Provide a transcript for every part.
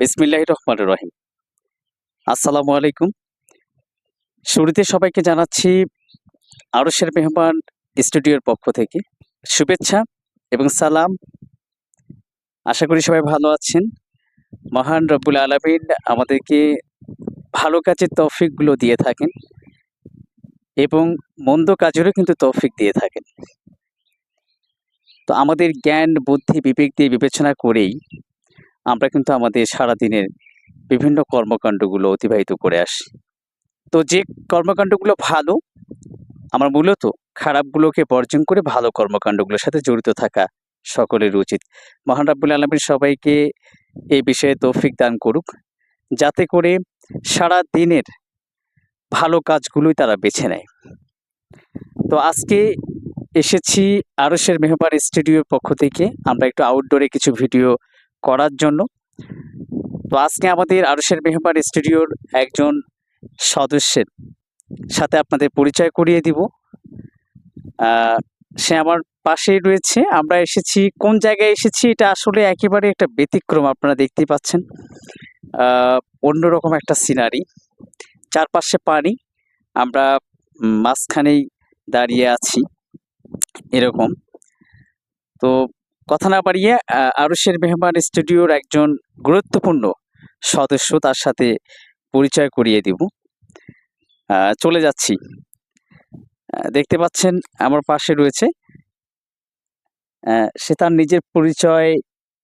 বিসমিল্লাহ রহমান রহিম। আসসালামু আলাইকুম। শুরুতে সবাইকে জানাচ্ছি আরশের মেহমান স্টুডিওর পক্ষ থেকে শুভেচ্ছা এবং সালাম। আশা করি সবাই ভালো আছেন। মহান রব্বুল আলমিন আমাদেরকে ভালো কাজের তৌফিকগুলো দিয়ে থাকেন এবং মন্দ কাজেরও কিন্তু তৌফিক দিয়ে থাকেন। তো আমাদের জ্ঞান, বুদ্ধি, বিবেক দিয়ে বিবেচনা করেই আমরা কিন্তু আমাদের সারাদিনের বিভিন্ন কর্মকাণ্ডগুলো অতিবাহিত করে আসি। তো যে কর্মকাণ্ডগুলো ভালো, আমার মূলত খারাপগুলোকে বর্জন করে ভালো কর্মকাণ্ডগুলোর সাথে জড়িত থাকা সকলের উচিত। মহান রাব্বুল আলমীর সবাইকে এই বিষয়ে তৌফিক দান করুক, যাতে করে সারা দিনের ভালো কাজগুলোই তারা বেছে নেয়। তো আজকে এসেছি আরসের মেহমান স্টুডিওর পক্ষ থেকে। আমরা একটু আউটডোরে কিছু ভিডিও করার জন্য। তো আজকে আমাদের আরসের মেহমান স্টুডিওর একজন সদস্যের সাথে আপনাদের পরিচয় করিয়ে দিব। সে আমার পাশেই রয়েছে। আমরা এসেছি, কোন জায়গায় এসেছি এটা আসলে একেবারে একটা ব্যতিক্রম আপনারা দেখতেই পাচ্ছেন। অন্যরকম একটা সিনারি। চারপাশে পানি। আমরা মাঝখানেই দাঁড়িয়ে আছি। এরকম। তো কথা না আহ, আরশের মেহমান স্টুডিওর একজন গুরুত্বপূর্ণ সদস্য তার সাথে পরিচয় করিয়ে দিব। চলে যাচ্ছি। দেখতে পাচ্ছেন আমার পাশে রয়েছে সে তার নিজের পরিচয়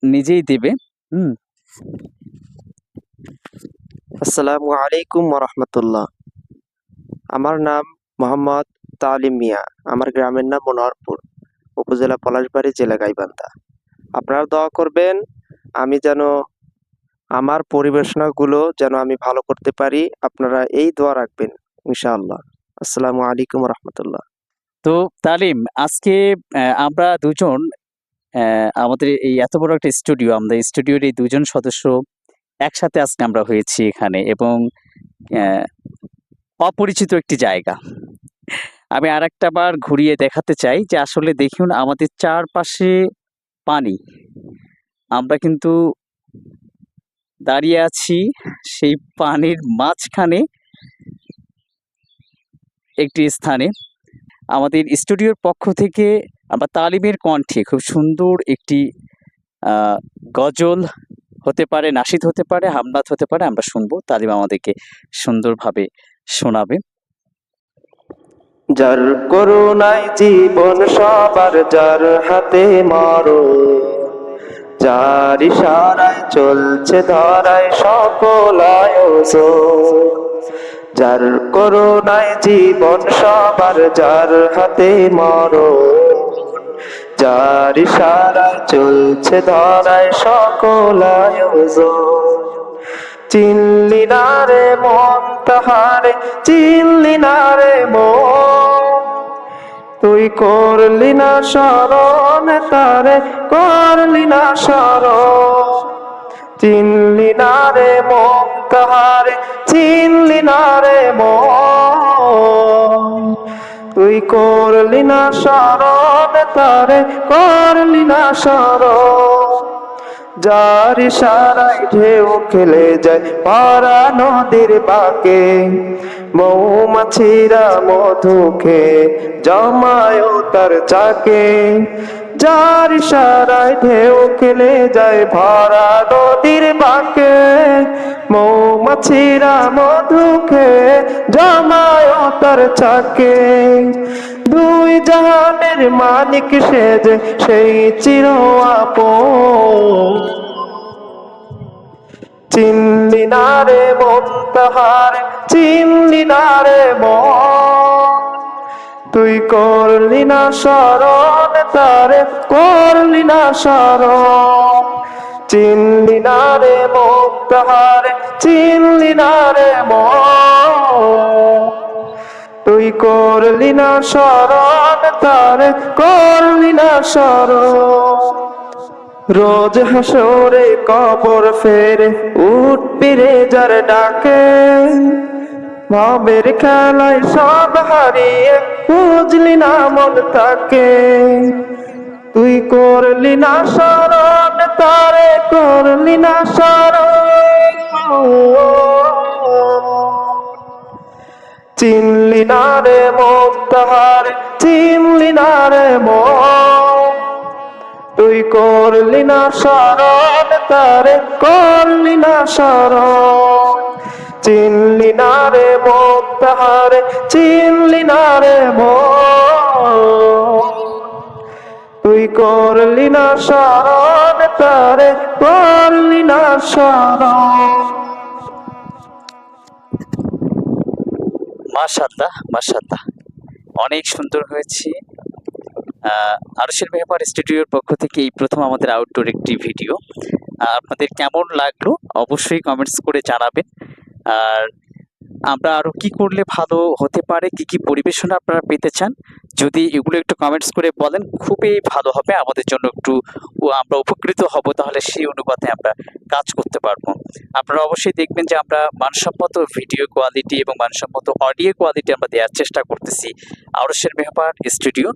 নিজেই দেবে। হুম। আসসালামু আলাইকুম রহমতুল্লাহ আমার নাম মোহাম্মদ তালিম মিয়া। আমার গ্রামের নাম মনোহরপুর উপজেলা পলাশবাড়ি জেলা গাইবান্ধা। আপনারা দোয়া করবেন, আমি যেন আমার পরিবেশনাগুলো যেন আমি ভালো করতে পারি। আপনারা এই দোয়া রাখবেন, ইনশাআল্লাহ। আসসালামু আলাইকুম রহমতুল্লাহ। তো তালিম, আজকে আমরা দুজন আমাদের এই এত বড় একটা স্টুডিও, আমাদের স্টুডিওর এই দুজন সদস্য একসাথে আজকে আমরা হয়েছি এখানে এবং অপরিচিত একটি জায়গা। আমি আর বার ঘুরিয়ে দেখাতে চাই যে আসলে দেখুন আমাদের চারপাশে পানি। আমরা কিন্তু দাঁড়িয়ে আছি সেই পানির মাঝখানে একটি স্থানে। আমাদের স্টুডিওর পক্ষ থেকে আমরা তালিমের কণ্ঠে খুব সুন্দর একটি গজল হতে পারে, নাসিদ হতে পারে হামনাত হতে পারে, আমরা শুনব। তালিম আমাদেরকে সুন্দরভাবে শোনাবে। যার করুণায় জীবন সবার, যার হাতে মারো যার ইশারায় চলছে ধরায় সকল আয়োজন, যার করুণায় জীবন সবার, যার হাতে মরো যার ইশারায় চলছে ধরায় সকল আয়োজন। চিনলি না রে মন তাহারে, চিনলি না রে মন। তুই করলি না স্মরণ তারে, করলি না স্মরণ। চিনলি না রে মন তাহারে, চিনলি না রে মন। তুই করলি না স্মরণ তারে, করলি না স্মরণ। যার ইশারায় ঢেউ খেলে যায় পারা নদীর বাকে। মৌমাছিরা মধু খেয়ে জমায় তার চাকে। যার ইশারায় ঢেউ খেলে যায় ভরা নদীর বাকে। মৌমাছিরা মধু খেয়ে জমায় তার চাকে। দুই জাহানের মালিক সেজে সেই চির আপন। চিনলি না রে মন তাহারে না রে মন। তুই করলি না স্মরণ তারে করলি না স্মরণ চিনলি না রে মন তাহারে না রে মন। করলি না স্মরণ তারে করলি না স্মরণ রোজ হাসরে কবর ফেরে উঠবি রে যার ডাকে। ভাবের খেলায় সব হারিয়ে বুঝলি না মন তাকে। তুই করলি না স্মরণ তারে করলি না স্মরণ চিনলি না রে মন তাহার, চিনলি না রে মন। তুই করলি না স্মরণ তারে করলি না স্মরণ চিনলি না রে মন তাহারে, চিনলি না রে তুই করলি না স্মরণ তারে করলি না স্মরণ মাশাল্লাহ মাশাল্লাহ অনেক সুন্দর হয়েছে। আরশের ব্যাপার স্টুডিওর পক্ষ থেকে এই প্রথম আমাদের আউটডোর একটি ভিডিও আপনাদের কেমন লাগল অবশ্যই কমেন্টস করে জানাবেন। আর আমরা আরও কি করলে ভালো হতে পারে, কি কি পরিবেশনা আপনারা পেতে চান যদি এগুলো একটু কমেন্টস করে বলেন, খুবই ভালো হবে। আমাদের জন্য একটু আমরা উপকৃত হব, তাহলে সেই অনুপাতে আমরা কাজ করতে পারব। আপনারা অবশ্যই দেখবেন যে আমরা মানসম্মত ভিডিও কোয়ালিটি এবং মানসম্মত অডিও কোয়ালিটি আমরা দেওয়ার চেষ্টা করতেছি। আরশের মেহবার স্টুডিও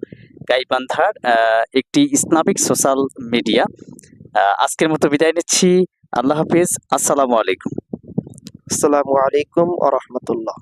গাইবান্ধার একটি ইসলামিক সোশ্যাল মিডিয়া আজকের মতো বিদায় নিচ্ছি। আল্লাহ হাফিজ। আসসালামু আলাইকুম। আসসালামু আলাইকুম আ রহমতুল্লাহ।